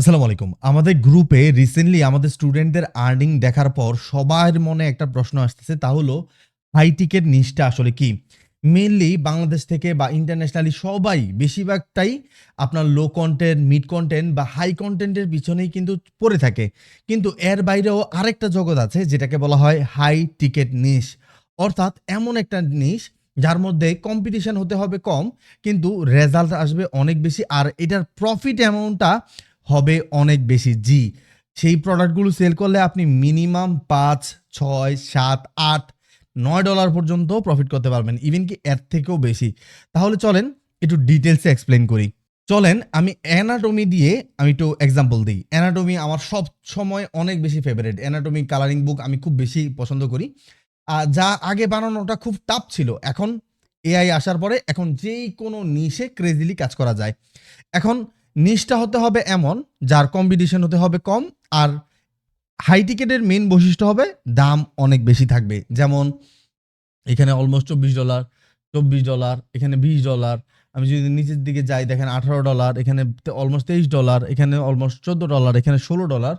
আসসালামু আলাইকুম। আমাদের গ্রুপে রিসেন্টলি আমাদের স্টুডেন্টদের আর্নিং দেখার পর সবার মনে একটা প্রশ্ন আসতেছে, তা হলো হাই টিকেট নিচটা আসলে কি? মেনলি বাংলাদেশ থেকে বা ইন্টারন্যাশনালি সবাই বেশিরভাগটাই আপনার লো কন্টেন্ট মিড কন্টেন্ট বা হাই কন্টেন্টের পিছনেই কিন্তু পড়ে থাকে। কিন্তু এর বাইরেও আরেকটা জগৎ আছে, যেটাকে বলা হয় হাই টিকেট নিশ অর্থাৎ এমন একটা নিশ যার মধ্যে কম্পিটিশন হতে হবে কম, কিন্তু রেজাল্ট আসবে অনেক বেশি, আর এটার প্রফিট অ্যামাউন্টটা হবে অনেক বেশি। জি, সেই প্রোডাক্টগুলো সেল করলে আপনি মিনিমাম পাঁচ, ছয়, সাত, আট, নয় ডলার পর্যন্ত প্রফিট করতে পারবেন ইভেন কি এর থেকেও বেশি। তাহলে চলেন একটু ডিটেলসে এক্সপ্লেন করি। চলেন আমি অ্যানাটমি দিয়ে আমি একটু এক্সাম্পল দিই। অ্যানাটমি আমার সব সময় অনেক বেশি ফেভারিট অ্যানাটমি কালারিং বুক আমি খুব বেশি পছন্দ করি। আর যা আগে বানানোটা খুব টাফ ছিল। এখন এআই আসার পরে এখন যেই কোনো নিশে ক্রেজিলি কাজ করা যায়। এখন নিচটা হতে হবে এমন, যার কম্পিটিশন হতে হবে কম, আর হাই টিকেটের মেন বৈশিষ্ট্য হবে দাম অনেক বেশি থাকবে। যেমন, এখানে অলমোস্ট চব্বিশ ডলার চব্বিশ ডলার এখানে বিশ ডলার আমি যদি নিচের দিকে যাই, দেখেন আঠারো ডলার এখানে অলমোস্ট তেইশ ডলার এখানে অলমোস্ট চোদ্দ ডলার এখানে ষোলো ডলার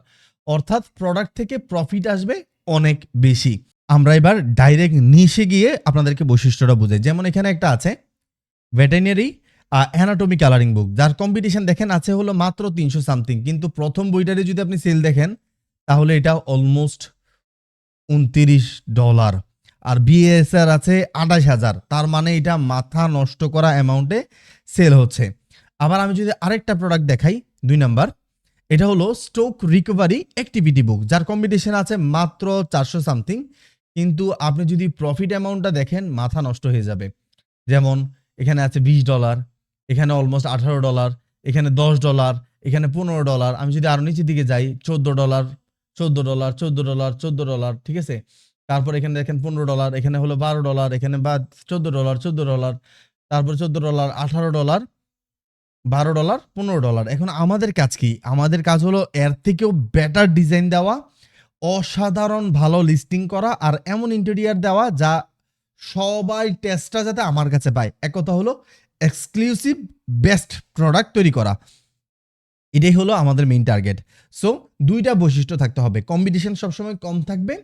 অর্থাৎ প্রোডাক্ট থেকে প্রফিট আসবে অনেক বেশি। আমরা এবার ডাইরেক্ট নিচে গিয়ে আপনাদেরকে বৈশিষ্ট্যটা বুঝাই। যেমন এখানে একটা আছে ভেটেরিনারি অ্যানাটমি কালারিং বুক যার কম্পিটিশন দেখেন আছে হলো মাত্র তিনশো সামথিং কিন্তু প্রথম বইটারে যদি আপনি সেল দেখেন, তাহলে এটা অলমোস্ট উনতিরিশ ডলার আর বিএসআর আছে আঠাশ হাজার, তার মানে এটা মাথা নষ্ট করা অ্যামাউন্টে সেল হচ্ছে। আবার আমি যদি আরেকটা প্রোডাক্ট দেখাই, দুই নাম্বার এটা হলো স্টোক রিকভারি অ্যাক্টিভিটি বুক যার কম্পিটিশন আছে মাত্র চারশো সামথিং কিন্তু আপনি যদি প্রফিট অ্যামাউন্টটা দেখেন, মাথা নষ্ট হয়ে যাবে। যেমন এখানে আছে বিশ ডলার এখানে অলমোস্ট আঠারো ডলার এখানে দশ ডলার এখানে পনেরো ডলার আমি যদি আরও নিচের দিকে যাই, চোদ্দ ডলার চোদ্দ ডলার চোদ্দ ডলার চোদ্দ ডলার ঠিক আছে? তারপর এখানে দেখেন পনেরো ডলার এখানে হলো বারো ডলার এখানে বা চোদ্দ ডলার চোদ্দ ডলার তারপর চোদ্দ ডলার আঠারো ডলার বারো ডলার পনেরো ডলার এখন আমাদের কাজ কি? আমাদের কাজ হলো এর থেকেও বেটার ডিজাইন দেওয়া, অসাধারণ ভালো লিস্টিং করা আর এমন ইন্টেরিয়ার দেওয়া যা সবাই টেস্টটা যাতে আমার কাছে পায়। এক কথা হলো এক্সক্লুসিভ বেস্ট প্রোডাক্ট তৈরি করা। এটাই হলো আমাদের মেইন টার্গেট সো দুইটা বৈশিষ্ট্য থাকতে হবে। কম্পিটিশন সবসময় কম থাকবে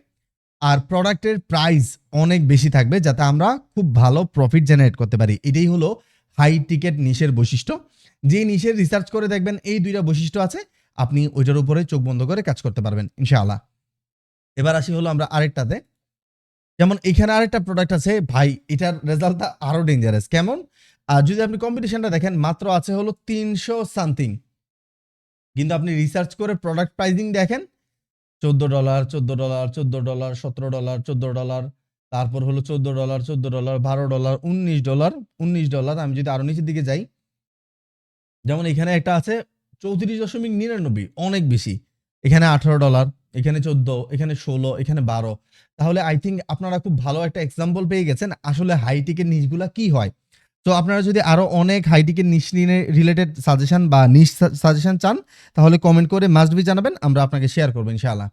আর প্রোডাক্টের প্রাইস অনেক বেশি থাকবে যাতে আমরা খুব ভালো প্রফিট জেনারেট করতে পারি। এটাই হলো হাই টিকেট নিশের বৈশিষ্ট্য। যে নিশের রিসার্চ করে দেখবেন, এই দুইটা বৈশিষ্ট্য আছে, আপনি ওইটার উপরে চোখ বন্ধ করে কাজ করতে পারবেন, ইনশাআল্লাহ। এবার আসি হলো আমরা আরেকটাতে। যেমন এখানে আরেকটা প্রোডাক্ট আছে, ভাই, এটার রেজাল্টটা আরও ডেঞ্জারাস কেমন? আর যদি আপনি কম্পিটিশনটা দেখেন, মাত্র আছে হলো তিনশো সামথিং কিন্তু আপনি রিসার্চ করে প্রোডাক্ট প্রাইজিং দেখেন, চোদ্দ ডলার চোদ্দ ডলার চোদ্দ ডলার সতেরো ডলার চোদ্দ ডলার তারপর হলো চোদ্দ ডলার চোদ্দ ডলার বারো ডলার উনিশ ডলার উনিশ ডলার আমি যদি আরও নিচের দিকে যাই, যেমন এখানে একটা আছে চৌত্রিশ দশমিক নিরানব্বই, অনেক বেশি। এখানে আঠারো ডলার এখানে চোদ্দ, এখানে ষোলো, এখানে বারো। তাহলে আই থিঙ্ক আপনারা খুব ভালো একটা এক্সাম্পল পেয়ে গেছেন আসলে হাইটিকের নিচগুলা কি হয়? তো আপনারা যদি আরও অনেক হাইটিকের নিয়ে রিলেটেড সাজেশন বা নিচ সাজেশন চান, তাহলে কমেন্ট করে মাস্ট বি জানাবেন, আমরা আপনাকে শেয়ার করব ইনশাআল্লাহ।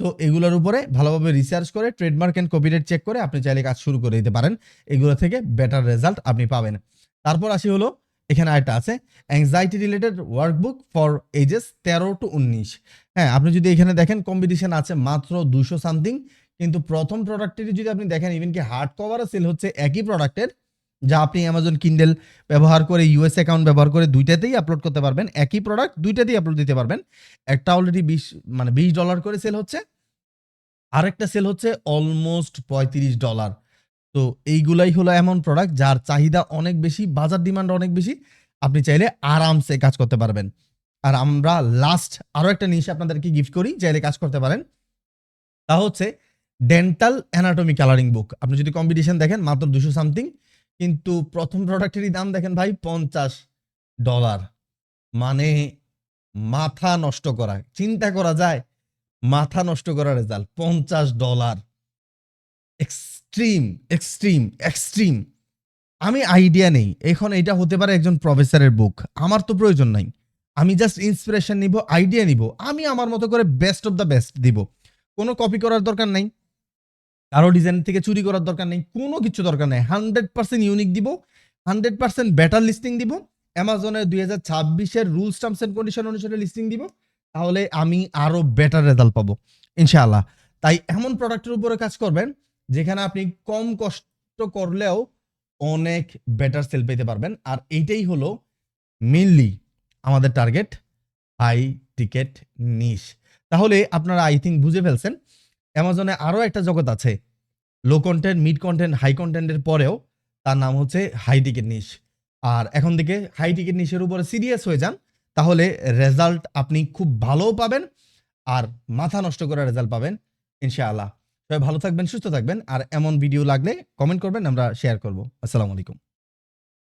তো এগুলোর উপরে ভালোভাবে রিসার্চ করে ট্রেডমার্ক অ্যান্ড কপিরাইট চেক করে আপনি চাইলে কাজ শুরু করে দিতে পারেন। এগুলো থেকে বেটার রেজাল্ট আপনি পাবেন। তারপর আসি হলো, এখানে আরেকটা আছে anxiety related workbook for ages তেরো টু উনিশ। হ্যাঁ আপনি যদি এখানে দেখেন কম্পিটিশন আছে মাত্র দুশো সামথিং কিন্তু প্রথম প্রোডাক্টেরই যদি আপনি দেখেন ইভেন কি হার্ড কভারও সেল হচ্ছে একই প্রোডাক্টের যা আপনি অ্যামাজন কিন্ডেল ব্যবহার করে ইউএস অ্যাকাউন্ট ব্যবহার করে দুইটাতেই আপলোড করতে পারবেন। একই প্রোডাক্ট দুইটাতেই আপলোড দিতে পারবেন। একটা অলরেডি বিশ মানে বিশ ডলার করে সেল হচ্ছে। আরেকটা সেল হচ্ছে অলমোস্ট পঁয়ত্রিশ ডলার তো এইগুলাই হলো এমন প্রোডাক্ট যার চাহিদা অনেক বেশি, বাজার ডিমান্ড অনেক বেশি। আপনি চাইলে আরামসে কাজ করতে পারবেন। আর আমরা লাস্ট আরও একটা জিনিস আপনাদেরকে গিফট করি, চাইলে কাজ করতে পারেন। তা হচ্ছে ডেন্টাল অ্যানাটমি কালারিং বুক আপনি যদি কম্পিটিশন দেখেন, মাত্র দুশো সামথিং কিন্তু প্রথম প্রোডাক্টেরই দাম দেখেন ভাই পঞ্চাশ ডলার মানে মাথা নষ্ট করা, চিন্তা করা যায়, মাথা নষ্ট করা রেজাল্ট পঞ্চাশ ডলার এক্সট্রিম এক্সট্রিম এক্সট্রিম আমি আইডিয়া নেই, এখন এটা হতে পারে একজন প্রফেসরের বুক আমার তো প্রয়োজন নাই। আমি জাস্ট ইন্সপিরেশন নিব আইডিয়া নিব, আমি আমার মতো করে বেস্ট অফ দ্য বেস্ট দিব। কোনো কপি করার দরকার নাই। কারও ডিজাইন থেকে চুরি করার দরকার নেই, কোনো কিছু দরকার নেই। হান্ড্রেড পার্সেন্ট ইউনিক দিব হান্ড্রেড পার্সেন্ট বেটার লিস্টিং দিব অ্যামাজনে দুই হাজার ছাব্বিশের রুলস টার্মস এন্ড কন্ডিশন অনুসারে লিস্টিং দিব, তাহলে আমি আরও বেটার রেজাল্ট পাবো, ইনশাআল্লাহ। তাই এমন প্রোডাক্টের উপরে কাজ করবেন, যেখানে আপনি কম কষ্ট করলেও অনেক বেটার সেল পেতে পারবেন। আর এইটাই হলো মেনলি আমাদের টার্গেট হাই টিকেট নিশ তাহলে আপনারা আই থিঙ্ক বুঝে ফেলছেন। অ্যামাজনে আরও একটা জগৎ আছে। Low content mid content high কন্টেন্টের পরেও তার নাম হচ্ছে হাই টিকেট নিশ আর এখন থেকে হাই টিকেট নিশের উপরে সিরিয়াস হয়ে যান, তাহলে রেজাল্ট আপনি খুব ভালোও পাবেন আর মাথা নষ্ট করা রেজাল্ট পাবেন, ইনশাআল্লাহ। সবাই ভালো থাকবেন, সুস্থ থাকবেন, আর এমন ভিডিও লাগলে কমেন্ট করবেন, আমরা শেয়ার করব। আসসালামু আলাইকুম।